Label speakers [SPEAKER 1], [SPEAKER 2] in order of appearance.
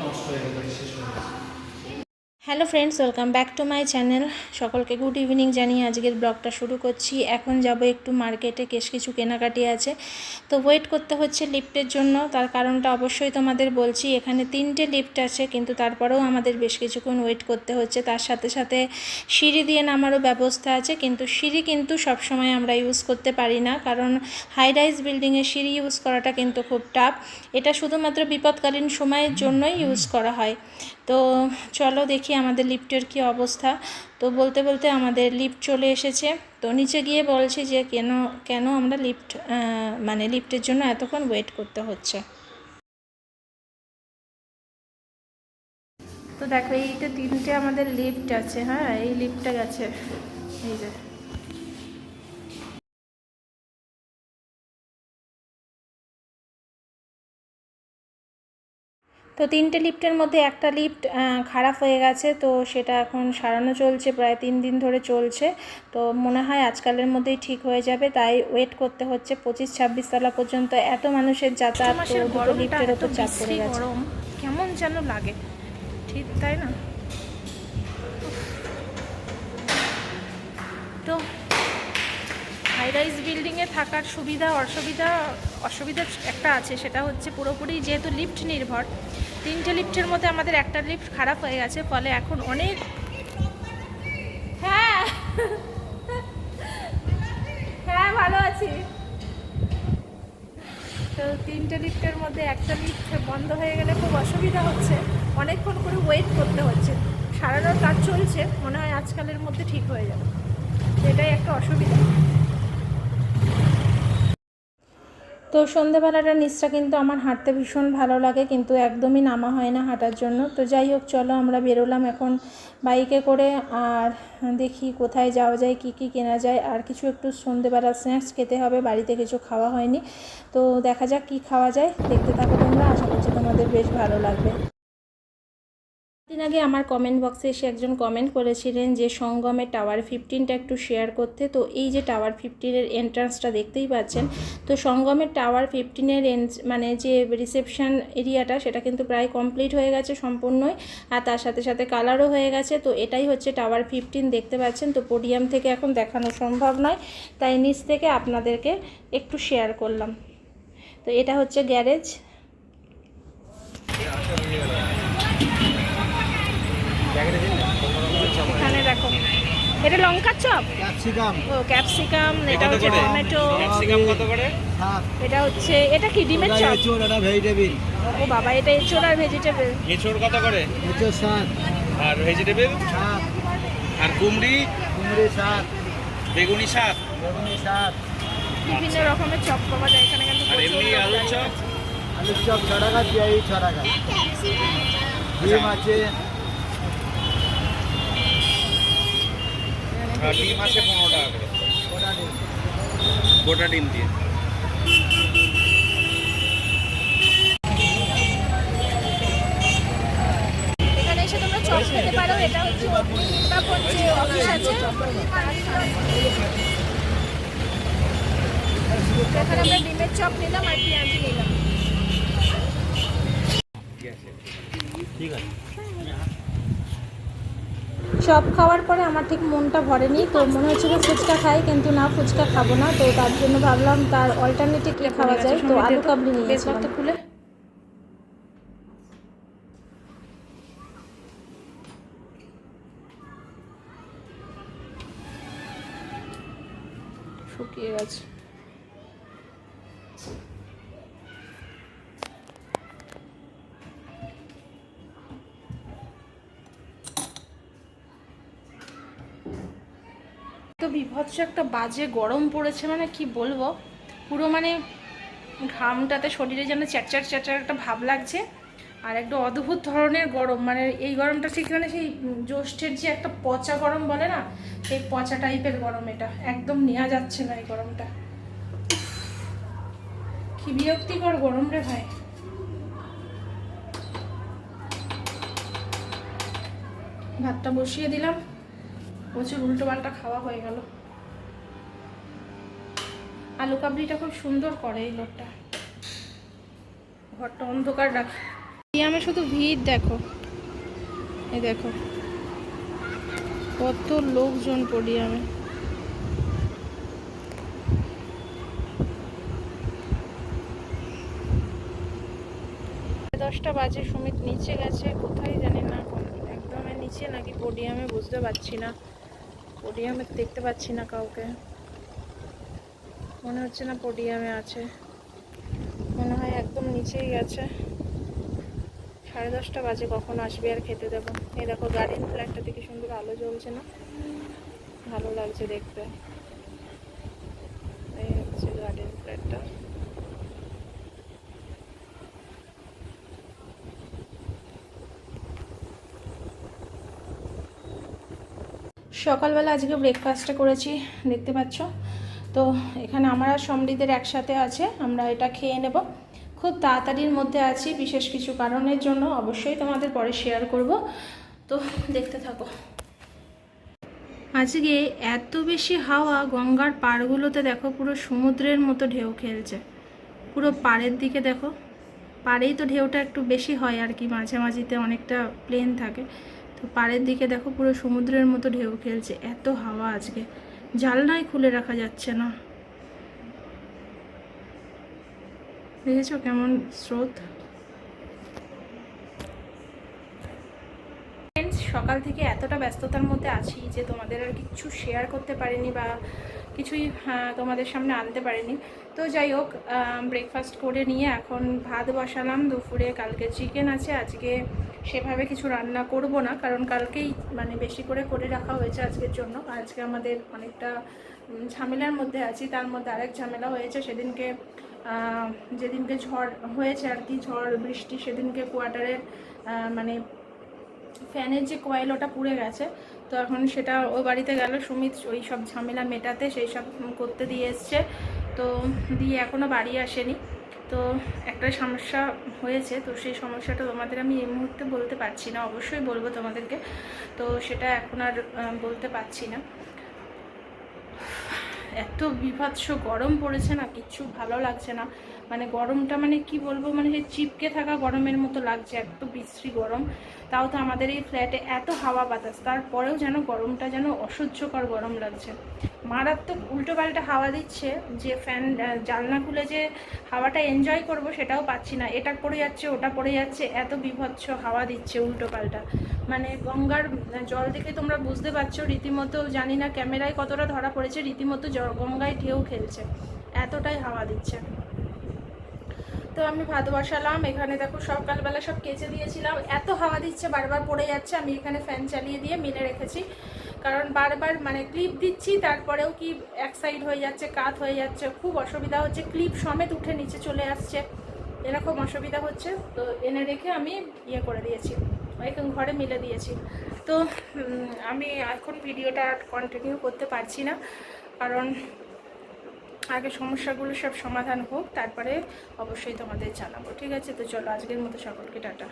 [SPEAKER 1] নষ্ট হয়ে গেল শেষ হয়ে গেছে
[SPEAKER 2] hello friends, welcome back to my channel. সকলকে গুড ইভিনিং জানিয়ে আজকের ব্লগটা শুরু করছি। এখন যাব একটু মার্কেটে, বেশ কিছু কেনাকাটি আছে। তো ওয়েট করতে হচ্ছে লিফটের জন্য। তার কারণটা অবশ্যই তোমাদের বলছি, এখানে তিনটে লিফট আছে, কিন্তু তারপরেও আমাদের বেশ কিছুক্ষণ ওয়েট করতে হচ্ছে। তার সাথে সাথে সিঁড়ি দিয়ে নামারও ব্যবস্থা আছে, কিন্তু সিঁড়ি কিন্তু সবসময় আমরা ইউজ করতে পারি না। কারণ হাই রাইজ বিল্ডিংয়ে সিঁড়ি ইউজ করাটা কিন্তু খুব টাফ এটা শুধুমাত্র বিপদকালীন সময়ের জন্যই ইউজ করা হয়। তো চলো দেখি আমাদের লিফটের কি অবস্থা? তো বলতে বলতে আমাদের লিফট চলে এসেছে। তো নিচে গিয়ে বলছি যে, কেন কেন আমরা লিফট মানে লিফটের জন্য এতক্ষণ ওয়েট করতে হচ্ছে? তো দেখো, এইটা তিনটে আমাদের লিফট আছে হ্যাঁ? এই লিফটটা গেছে। এই যে। তো তিনটে লিফটের মধ্যে একটা লিফট খারাপ হয়ে গেছে তো সেটা এখন সারানো চলছে প্রায় তিন দিন ধরে চলছে। তো মনে হয় আজকালের মধ্যেই ঠিক হয়ে যাবে তাই ওয়েট করতে হচ্ছে। পঁচিশ ছাব্বিশ তলা পর্যন্ত এত মানুষের যাতায়াত তো দুটো লিফটের ওপর চাপ পড়ে গেছে।
[SPEAKER 3] গরম কেমন যেন লাগে। ঠিক তাই না? তো হাই রাইজ বিল্ডিংয়ে থাকার সুবিধা, অসুবিধা অসুবিধা একটা আছে, সেটা হচ্ছে পুরোপুরি যেহেতু লিফট নির্ভর, তিনটে লিফটের মধ্যে আমাদের একটা লিফট খারাপ হয়ে গেছে, ফলে এখন অনেক হ্যাঁ হ্যাঁ ভালো আছি। তো তিনটে লিফটের মধ্যে একটা লিফট বন্ধ হয়ে গেলে খুব অসুবিধা হচ্ছে, অনেকক্ষণ করে ওয়েট করতে হচ্ছে, সারানোর কাজ চলছে, মনে হয় আজকালের মধ্যে ঠিক হয়ে যাবে, এটাই একটা অসুবিধা।
[SPEAKER 2] তো সন্ধেবেলাটা নিচটা কিন্তু আমার হাঁটতে ভীষণ ভালো লাগে, কিন্তু একদমই নামা হয় না হাঁটার জন্য। তো যাই হোক, চলো আমরা বেরোলাম এখন বাইকে করে, আর দেখি কোথায় যাওয়া যায়, কি কি কেনা যায়। আর কিছু একটু সন্ধেবেলা স্ন্যাক্স খেতে হবে, বাড়িতে কিছু খাওয়া হয়নি। তো দেখা যাক কি খাওয়া যায়, দেখতে থাকো তোমরা, আশা করছি তোমাদের বেশ ভালো লাগবে। দিন আগে আমার কমেন্ট বক্সে এসে একজন কমেন্ট করেছিলেন যে সঙ্গমের টাওয়ার ফিফটিনটা একটু শেয়ার করতে। তো এই যে টাওয়ার ফিফটিনের এন্ট্রান্সটা দেখতেই পাচ্ছেন, তো সঙ্গমের টাওয়ার ফিফটিনের মানে যে রিসেপশন এরিয়াটা সেটা কিন্তু প্রায় কমপ্লিট হয়ে গেছে সম্পূর্ণই। আর তার সাথে সাথে কালারও হয়ে গেছে। তো এটাই হচ্ছে টাওয়ার ফিফটিন দেখতে পাচ্ছেন। তো পোডিয়াম থেকে এখন দেখানো সম্ভব নয়। তাই নিচ থেকে আপনাদেরকে একটু শেয়ার করলাম। তো এটা হচ্ছে গ্যারেজ
[SPEAKER 3] এখানে দেখো এটা লঙ্কার চপ?
[SPEAKER 4] ক্যাপসিকাম।
[SPEAKER 3] ও ক্যাপসিকাম এটা হচ্ছে টমেটো।
[SPEAKER 1] ক্যাপসিকাম কত করে?
[SPEAKER 3] এটা হচ্ছে এটা কি ডিমের চপ?
[SPEAKER 4] এঁচোড় এটা ভেজিটেবিল
[SPEAKER 3] ও বাবা এটা এঁচোড় আর ভেজিটেবল
[SPEAKER 1] এঁচড় কত করে?
[SPEAKER 4] এঁচোড় শাক
[SPEAKER 1] আর ভেজিটেবল
[SPEAKER 4] শাক
[SPEAKER 1] আর কুমড়ি?
[SPEAKER 4] কুমড়ি শাক
[SPEAKER 1] বেগুনি শাক
[SPEAKER 4] বেগুনি শাক
[SPEAKER 3] বিভিন্ন রকমের চপ পাওয়া যায় এখানে কিন্তু
[SPEAKER 1] আর এমনি
[SPEAKER 3] দাঁড়িয়ে
[SPEAKER 1] চপ।
[SPEAKER 4] আলুর চপ ছ টাকা পেঁয়াজি ছ টাকা। ডিম আছে
[SPEAKER 1] ডিম আছে পনেরো টাকা করে
[SPEAKER 4] গোটা ডিম
[SPEAKER 1] দিয়ে
[SPEAKER 3] এখানে এসে তোমরা চপ খেতে পারো, এটা হচ্ছে এখানে আমরা ডিমের চপ নিলাম আর পেঁয়াজি নিলাম।
[SPEAKER 1] ঠিক আছে।
[SPEAKER 2] চপ খাওয়ার পরে আমার ঠিক মনটা ভরেনি তো মনে হচ্ছিল ফুচকা খাই কিন্তু না ফুচকা খাব না তো তার জন্য ভাবলাম তার অল্টারনেটিভ কি খাওয়া যায়? তো আলু কাবলি নিয়েছিলাম।
[SPEAKER 3] শুকিয়ে গেছে। বিভৎস একটা বাজে গরম পড়েছে মানে কি বলব? পুরো মানে ঘামটাতে শরীরে যেন চ্যাটচ্যাট চ্যাটচ্যাট একটা ভাব লাগছে আর একটা অদ্ভুত ধরনের গরম। মানে এই গরমটা ঠিক মানে সেই জ্যৈষ্ঠের যে একটা পচা গরম বলে না, সেই পচা টাইপের গরম এটা। একদম নেওয়া যাচ্ছে না এই গরমটা। কি বিরক্তিকর গরম রে ভাই। ভাতটা বসিয়ে দিলাম। প্রচুর উল্টো পাল্টা খাওয়া হয়ে গেল। আলু কাবলিটা খুব সুন্দর করে এই লোকটা। ঘরটা অন্ধকার রাখে
[SPEAKER 2] আমি শুধু ভিড় দেখো। এই দেখো। কত লোকজন পোডিয়ামে দশটা বাজে, সুমিত নিচে গেছে। কোথায় জানি না একদমই নিচে নাকি পোডিয়ামে বুঝতে পারছি না। পোডিয়ামে দেখতে পাচ্ছি না কাউকে। মনে হচ্ছে না পোডিয়ামে আছে। মনে হয় একদম নিচেই গেছে সাড়ে দশটা বাজে, কখন আসবে আর খেতে দেবো? এই দেখো গার্ডেন ফ্ল্যাটটা থেকে সুন্দর আলো জ্বলছে না? ভালো লাগছে দেখতে। এই হচ্ছে গার্ডেন ফ্ল্যাটটা সকালবেলা আজকে ব্রেকফাস্টটা করেছি, দেখতে পাচ্ছ। তো এখানে আমার সমৃদ্ধের একসাথে আছে, আমরা এটা খেয়ে নেব। খুব তাড়াতাড়ির মধ্যে আছি, বিশেষ কিছু কারণের জন্য অবশ্যই তোমাদের পরে শেয়ার করব। তো দেখতে থাকো। আজকে এত বেশি হাওয়া, গঙ্গার পাড়গুলোতে দেখো পুরো সমুদ্রের মতো ঢেউ খেলছে। পুরো পাড়ের দিকে দেখো, পাড়েই তো ঢেউটা একটু বেশি হয় আর কি মাঝে মাঝিতে অনেকটা প্লেন থাকে। তো পাড়ের দিকে দেখো পুরো সমুদ্রের মতো ঢেউ খেলছে, এত হাওয়া আজকে। জালনাই খুলে রাখা যাচ্ছে না। দেখেছ কেমন স্রোত? সকাল থেকে এতটা ব্যস্ততার মধ্যে আছি যে তোমাদের আর কিছু শেয়ার করতে পারিনি বা কিছুই তোমাদের সামনে আনতে পারিনি। তো যাই হোক ব্রেকফাস্ট করে নিয়ে এখন ভাত বসালাম, দুপুরে কালকে চিকেন আছে, আজকে সেভাবে কিছু রান্না করব না, কারণ কালকেই মানে বেশি করে করে রাখা হয়েছে আজকের জন্য। আজকে আমাদের অনেকটা ঝামেলার মধ্যে আছি, তার মধ্যে আরেক ঝামেলা হয়েছে, সেদিনকে যেদিনকে ঝড় হয়েছে আর কি, ঝড়, বৃষ্টি, সেদিনকে কোয়ার্টারের মানে ফ্যানের যে কয়েল ওটা পুড়ে গেছে। তো এখন সেটা ও বাড়িতে গেল, সুমিত ওই সব ঝামেলা মেটাতে, সেই সব করতে দিয়ে এসছে। তো দিয়ে এখনও বাড়ি আসেনি। তো একটা সমস্যা হয়েছে, তো সেই সমস্যাটা তোমাদের আমি এই মুহূর্তে বলতে পারছি না, অবশ্যই বলব তোমাদেরকে। তো সেটা এখন আর বলতে পারছি না। এত বিভৎস গরম পড়েছে না, কিচ্ছু ভালো লাগছে না। মানে গরমটা মানে কি বলব মানে সেই চিপকে থাকা গরমের মতো লাগছে, এত বিশ্রী গরম। তাও তো আমাদের এই ফ্ল্যাটে এত হাওয়া বাতাস, তারপরেও যেন গরমটা যেন অসহ্যকর গরম লাগছে। মারাত্মক উল্টো পাল্টা হাওয়া দিচ্ছে, যে ফ্যান জানলা খুলে যে হাওয়াটা এনজয় করব সেটাও পাচ্ছি না। এটা পড়ে যাচ্ছে, ওটা পড়ে যাচ্ছে, এত বিভৎস হাওয়া দিচ্ছে উল্টো পাল্টা। মানে গঙ্গার জল দেখে তোমরা বুঝতে পারছ, রীতিমতো জানি না ক্যামেরায় কতটা ধরা পড়েছে, রীতিমতো গঙ্গায় ঢেউ খেলছে, এতটাই হাওয়া দিচ্ছে। তো আমি ভাত বসালাম, এখানে দেখো সকালবেলা সব কেচে দিয়েছিলাম। এত হাওয়া দিচ্ছে, বারবার পড়ে যাচ্ছে, আমি এখানে ফ্যান চালিয়ে দিয়ে মিলে রেখেছি। কারণ বারবার মানে ক্লিপ দিচ্ছি, তারপরেও কি এক সাইড হয়ে যাচ্ছে, কাত হয়ে যাচ্ছে, খুব অসুবিধা হচ্ছে। ক্লিপ সমেত উঠে নিচে চলে আসছে। এরকম অসুবিধা হচ্ছে। তো এনে রেখে আমি ইয়ে করে দিয়েছি। এখন ঘরে মিলে দিয়েছি। তো আমি এখন ভিডিওটা কন্টিনিউ করতে পারছি না। কারণ আগে সমস্যাগুলো সব সমাধান হোক, তারপরে অবশ্যই তোমাদের জানাব। ঠিক আছে? তো চলো, আজকের মতো সকলকে টাটা।